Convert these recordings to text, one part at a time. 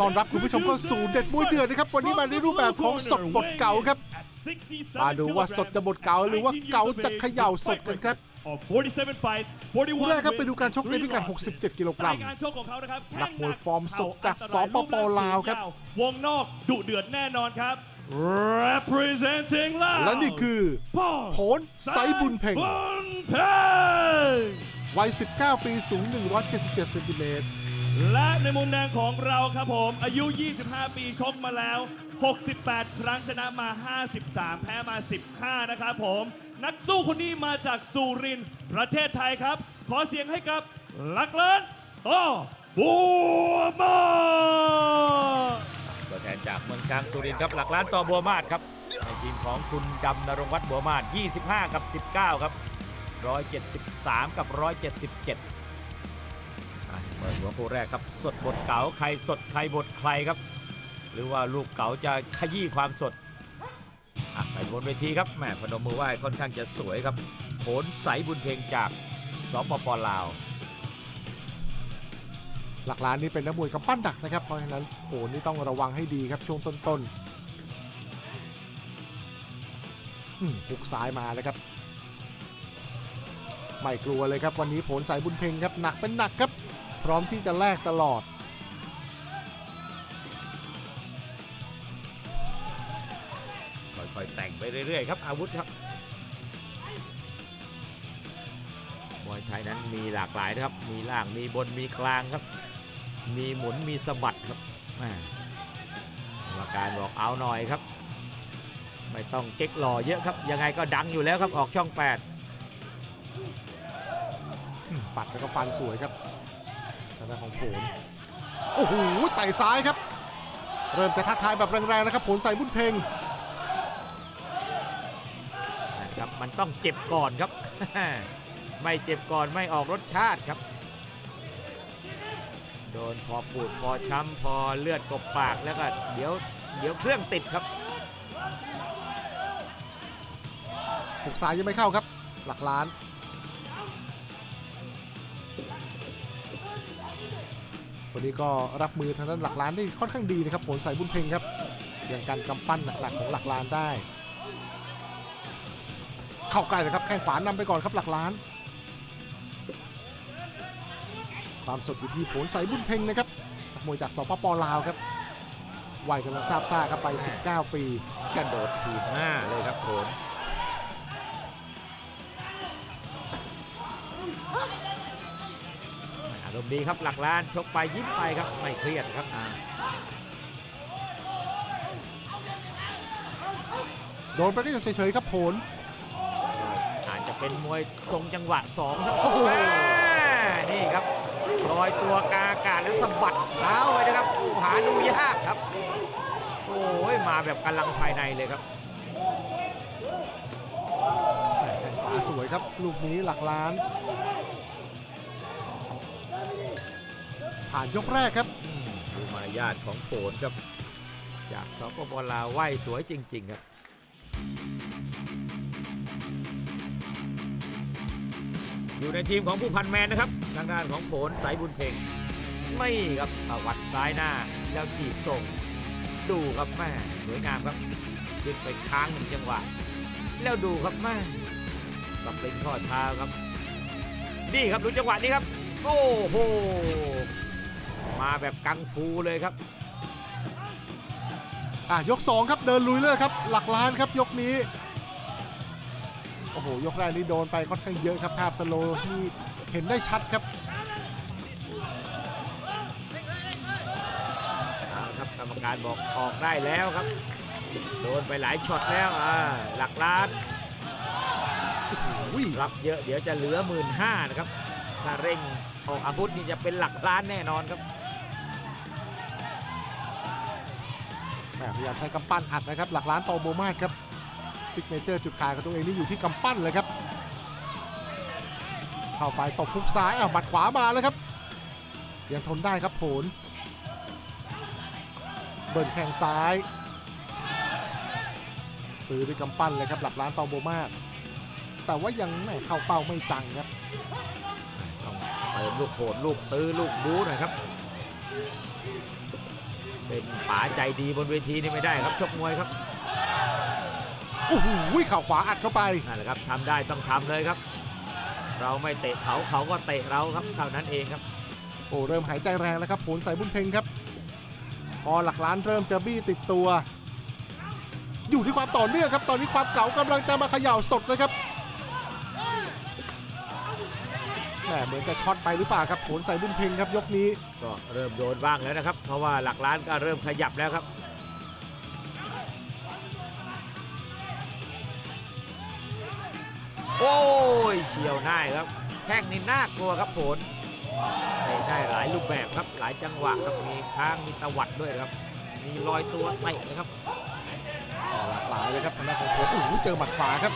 ต้อนรับคุณผู้ชมเข้าสู่เด็ดมวยเดือดนะครับ วันนี้มาในรูปแบบของสดบทเก่าครับ มาดูว่าสดจะบทเก่าหรือว่าเก่าจะเขย่าสดกันครับ47 fights 41คู่แรกครับไปดูการชกในพิกัด 67 กิโลกรัมสไตล์การชกของเขานะครับนักมวยฟอร์มสดจากสปปลาวครับ วงนอกดุเดือดแน่นอนครับ representing ลาวและนี่คือโผนไซบุญเพ่งบุญเพ่งวัย 19 ปีสูง 177เซนติเมตร และในมุมแดงของเราครับผม อายุ 25 ปีชกมาแล้ว 68 ครั้งชนะมา 53 แพ้มา 15 นะครับผม นักสู้คนนี้มาจากสุรินทร์ประเทศไทยครับ ขอเสียงให้กับลักเลินต่อบัวมาตัวแทนจากเมืองกลางสุรินทร์ครับหลักล้านต่อบัวมาศครับในทีมของคุณดำนรงวัฒน์บัวมาศ25 กับ 19 ครับ 173 กับ 177 หัวคู่แรกครับ สดบทเก๋าใครสดใครบทใครครับ หรือว่าลูกเก๋าจะขยี้ความสดอะไปบนเวทีครับแหมพนมมือไหว้ค่อนข้างจะสวยครับโผนใสบุญเพลงจากสปปลาวหลักล้านนี่เป็นนักมวยกำปั้นดักนะครับ เพราะฉะนั้นโหนี่ต้องระวังให้ดีครับช่วงต้นๆหุกซ้ายมาแล้วครับ ไม่กลัวเลยครับ วันนี้ผลสายบุญเพ็งครับ หนักเป็นหนักครับ พร้อมที่จะแลกตลอด ค่อยๆแต่งไปเรื่อยๆครับอาวุธครับมวยไทยนั้นมีหลากหลายนะครับ มีล่าง มีบน มีกลางครับ มีหมุน มีสะบัดครับแม่กรรมการบอกเอาหน่อยครับ ไม่ต้องเก๊กหล่อเยอะครับ ยังไงก็ดังอยู่แล้วครับ ออกช่อง8อืมปัดแล้วก็ฟันสวยครับ ทางด้านของโผลโอ้โหไต่ซ้ายครับ เริ่มจะทักทายแบบแรงๆแล้วครับผลใส่บุญเพ็งนะครับมันต้องเจ็บก่อนครับ ไม่เจ็บก่อนไม่ออกรสชาติครับ โดนพอปูดพอช้ำพอเลือดกบปากแล้วก็เดี๋ยวเดี๋ยวเครื่องติดครับหุกซ้ายยังไม่เข้าครับ หลักล้าน วันนี้ก็รับมือทางด้านหลักล้านได้ค่อนข้างดีนะครับผลใส่บุญเพ็งครับยังการกำปั้นหลักๆของหลักล้านได้ เข้าใกล้เลยครับแข้งขวานำไปก่อนครับหลักล้าน ความสดอยู่ที่ผลใส่บุญเพ็งนะครับนักมวยจากสปปลาวครับวัยกำลังทราบซ่าครับไป 19 ปีกระโดดถีบหน้าเลยครับโข มณ์ดีครับหลักล้านชกไปยิ้มไปครับไม่เครียดครับอ่าโดนไปก็จะเฉยๆครับผลอาจจะเป็นมวยทรงจังหวะสองครับโอ้โหแม่นี่ครับลอยตัวกลางอากาศแล้วสะบัดเท้าไปนะครับโอ้หาดูยากครับ โอ้ยมาแบบกำลังภายในเลยครับแข้งขวาสวยครับ ลูกนี้หลักล้าน ผ่านยกแรกครับดูมารยาทของโขนครับ จากสปปลาวไหวสวยจริง ๆ ครับอยู่ในทีมของผู้พันแมนนะครับ ทางด้านของโขนสายบุญเพ่งไม่ครับตวัดซ้ายหน้าแล้วจีบส่ง ดูครับแม่สวยงามครับขึ้นไปค้างหนึ่งจังหวะ แล้วดูครับแม่สปริงข้อเท้าครับ นี่ครับดูจังหวะนี้ครับ โอ้โห มาแบบกังฟูเลยครับอะยก 2 ครับเดินลุยเลยครับ หลักล้านครับยกนี้ โอ้โห ยกแรกนี่โดนไปค่อนข้างเยอะครับภาพสโลว์นี่เห็นได้ชัดครับเอาครับกรรมการบอกออกได้แล้วครับ โดนไปหลายช็อตแล้วอ่าหลักล้านอุ้ยรับเยอะเดี๋ยวจะเหลือหมื่นห้านะครับ ถ้าเร่ง ออกอาวุธนี่จะเป็นหลักล้านแน่นอนครับแหมพยายามใช้กำปั้นอัดนะครับ หลักล้านโตโบมาศครับซิกเนเจอร์จุดขายของตัวเองนี่อยู่ที่กำปั้นเลยครับ เข้าไปตบพุกซ้ายอะบัดขวามาแล้วครับ ยังทนได้ครับโผลเบิร์นแข้งซ้าย ซื้อด้วยกำปั้นเลยครับ หลักล้านโตโบมาศแต่ว่ายังไม่เข้าเป้าไม่จังครับ ต้องเติมลูกโหดลูกตื้อลูกบู๊หน่อยครับ เป็นป๋าใจดีบนเวทีนี่ไม่ได้ครับชกมวยครับโอ้โหเข่าขวาอัดเข้าไปนั่นแหละครับทำได้ต้องทำเลยครับ เราไม่เตะเขาเขาก็เตะเราครับเท่านั้นเองครับโอ้เริ่มหายใจแรงแล้วครับผลใส่บุญเพ็งครับ พอหลักล้านเริ่มจะบี้ติดตัว อยู่ที่ความต่อเนื่องครับ ตอนนี้ความเก่ากำลังจะมาเขย่าสดนะครับ แหมเหมือนจะช็อตไปหรือเปล่าครับโผลใส่บุญเพ็งครับยกนี้ ก็เริ่มโดนบ้างแล้วนะครับ เพราะว่าหลักล้านก็เริ่มขยับแล้วครับ โอ้ยเฉียวหน้าครับแข้งนี่น่ากลัวครับผลเตะได้หลายรูปแบบครับหลายจังหวะครับมีค้างมีตวัดด้วยครับ มีลอยตัวเตะนะครับหลากหลายเลยครับทางด้านของผมโอ้โหเจอหมัดขวาครับ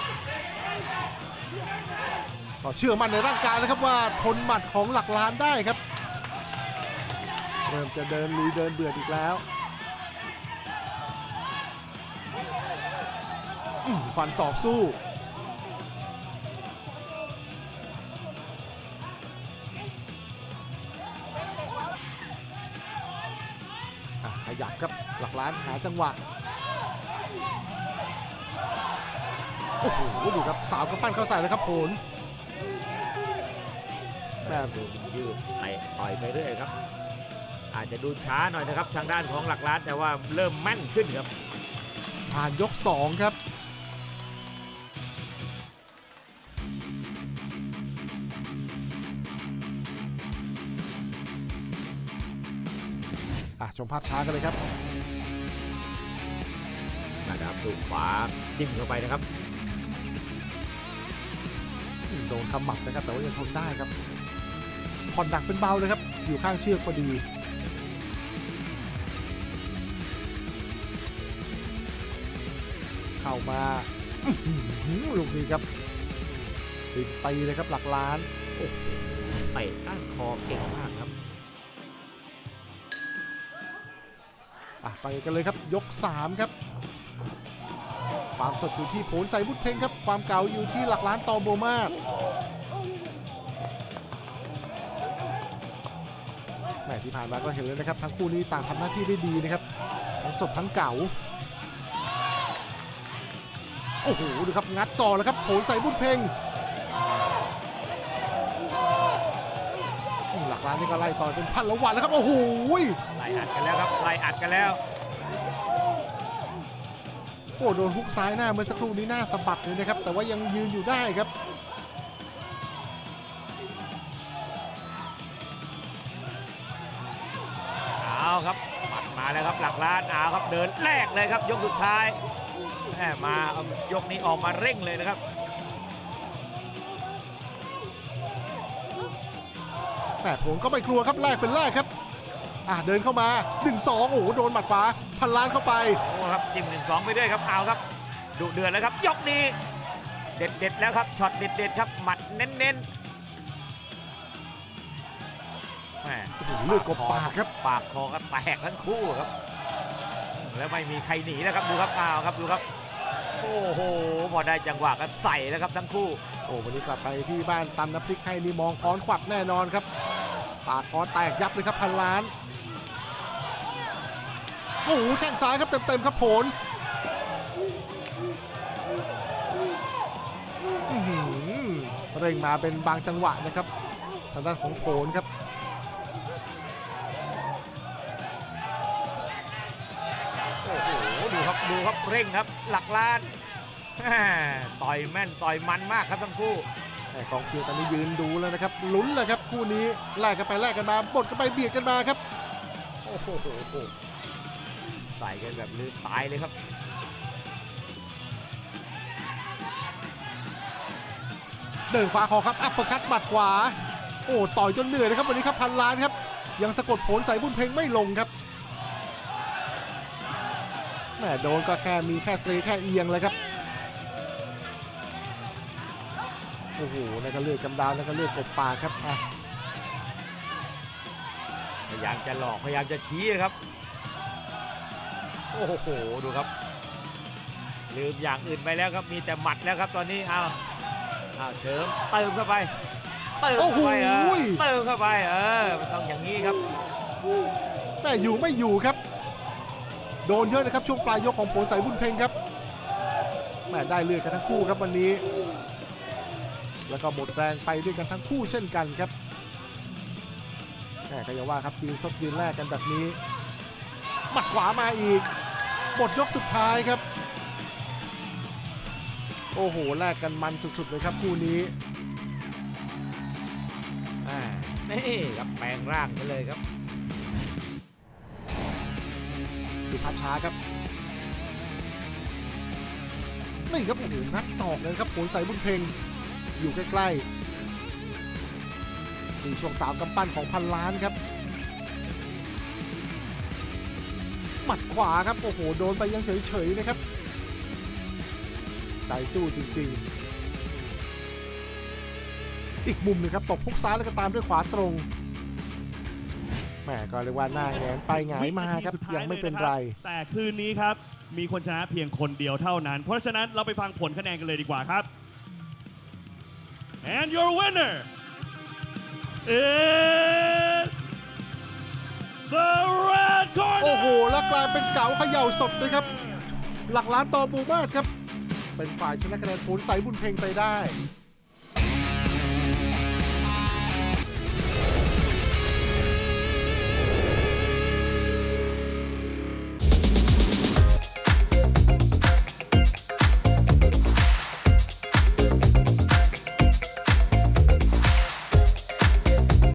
ก็เชื่อมั่นในร่างกายนะครับว่าทนหมัดของหลักล้านได้ครับ เริ่มจะเดินลุยเดินเดืออีกแล้วฟันศอกสู้ขยับครับหลักล้านหาจังหวะโอ้โหดูครับสาวกระปั้นเข้าใส่เลยครับโผลแม่ดู ยืดเตะต่อยไปเรื่อยครับ อาจจะดูช้าหน่อยนะครับ ทางด้านของหลักล้านแต่ว่าเริ่มแม่นขึ้นครับ ผ่านยก 2 ครับอะชมภาพช้ากันเลยครับนะครับดูขวาจิ้มเข้าไปนะครับอืมโดนขมับนะครับ แต่ว่ายังทนได้ครับ ผ่อนหนักเป็นเบาเลยครับ อยู่ข้างเชือกพอดีเข้ามาอื้อหือลูกนี้ครับติดตีเลยครับหลักล้านโอ้โหเตะก้านคอเก่งมากครับอะไปกันเลยครับยก 3 ครับ ความสดอยู่ที่โผลใส่บุตรเพ่งครับ ความเก่าอยู่ที่หลักล้านตอโบมาศ ที่ผ่านมาก็เห็นเลยนะครับ ทั้งคู่นี้ต่างทำหน้าที่ได้ดีนะครับทั้งสดทั้งเก่าโอ้โหดูครับงัดซอกแล้วครับโผลใส่บุตรเพ่งอืมหลักล้านนี่ก็ไล่ต่อยเป็นพันละวันแล้วครับโอ้โหไล่อัดกันแล้วครับไล่อัดกันแล้วโอ้โดนฮุกซ้ายหน้าเมื่อสักครู่นี้หน้าสะบัดเลยนะครับ แต่ว่ายังยืนอยู่ได้ครับ มาแล้วครับหลักล้านเอาครับเดินแรกเลยครับ ยกสุดท้ายแหมมาเอายกนี้ออกมาเร่งเลยนะครับแต่ผมก็ไม่กลัวครับแรกเป็นแรกครับอะเดินเข้ามา1 2โอ้โหโดนหมัดขวาพันล้านเข้าไปโอ้ครับจิ้มหนึ่งสองไปด้วยครับเอาครับดุเดือดแล้วครับยกนี้ เด็ดเด็ดๆแล้วครับช็อตเด็ดเด็ดๆครับหมัดเน้นเน้นๆแหมโอ้โหเลือดกบปากครับปากคอก็แตกทั้งคู่ครับ แล้วไม่มีใครหนีแล้วครับดูครับอ้าวครับดูครับ โอ้โหพอได้จังหวะก็ใส่แล้วครับทั้งคู่ โอ้วันนี้กลับไปที่บ้านตำน้ำพริกให้นี่มองค้อนขวักแน่นอนครับปากคอแตกยับเลยครับพันล้านโอ้โหแข้งซ้ายครับเต็มๆครับโผลเร่งมาเป็นบางจังหวะนะครับทางด้านของโผลครับ ดูครับดูครับเร่งครับหลักล้านแม่ต่อยแม่นต่อยมันมากครับทั้งคู่แต่กองเชียร์ตอนนี้ยืนดูแล้วนะครับลุ้นเลยครับคู่นี้แลกกันไปแลกกันมาบดกันไปเบียดกันมาครับโอ้โหใส่กันแบบลืมตายเลยครับเดินขวาคอครับอัปเปอร์คัตหมัดขวา โอ้ต่อยจนเหนื่อยเลยครับวันนี้ครับพันล้านครับ ยังสะกดผลใส่บุญเพลงไม่ลงครับ แหมโดนก็แค่มีแค่เซแค่เอียงเลยครับโอ้โหนั่นก็เลือดกำดาวนั่นก็เลือดกบปากครับอะพยายามจะหลอกพยายามจะชี้นะครับ โอ้โหดูครับ ลืมอย่างอื่นไปแล้วครับมีแต่หมัดแล้วครับตอนนี้เอาเอาเติมเติมเข้าไปเติมโอ้โหเข้าไปเออเติมเข้าไปเออมันต้องอย่างนี้ครับแม่อยู่ไม่อยู่ครับ โดนเยอะนะครับช่วงปลายยกของผลสายบุญเพ็งครับแหมได้เลือดกันทั้งคู่ครับวันนี้ แล้วก็หมดแรงไปด้วยกันทั้งคู่เช่นกันครับแหมก็อย่าว่าครับยืนซดยืนแรกกันแบบนี้หมัดขวามาอีกหมดยกสุดท้ายครับ โอ้โหแลกกันมันสุดๆเลยครับคู่นี้อ่านี่ครับแปลงร่างไปเลยครับ ภาพช้าครับ นี่ครับโอ้โหงัดศอกเลยครับผลใส่บุญเพ็งอยู่ใกล้ๆนี่ช่วงสามกำปั้นของพันล้านครับ หมัดขวาครับโอ้โหโดนไปยังเฉยๆนะครับ ใจสู้จริงๆ อีกมุมหนึงครับตบพุกซ้ายแล้วก็ตามด้วยขวาตรง แหมก็เรียกว่าหน้าแงนไปหงายมาครับวินทีสุดท้ยังไม่เป็นไรลยะคบแต่คืนนี้ครับ มีคนชนะเพียงคนเดียวเท่านั้น เพราะฉะนั้นเราไปฟังผลคะแนนกันเลยดีกว่าครับ and your winner is the red corner โอ้โห แล้วกลายเป็นเก๋าเขย่าสดนะครับ หลักล้านต่อบูมาศครับ เป็นฝ่ายชนะคะแนนผลใสบุญเพ็งไปได้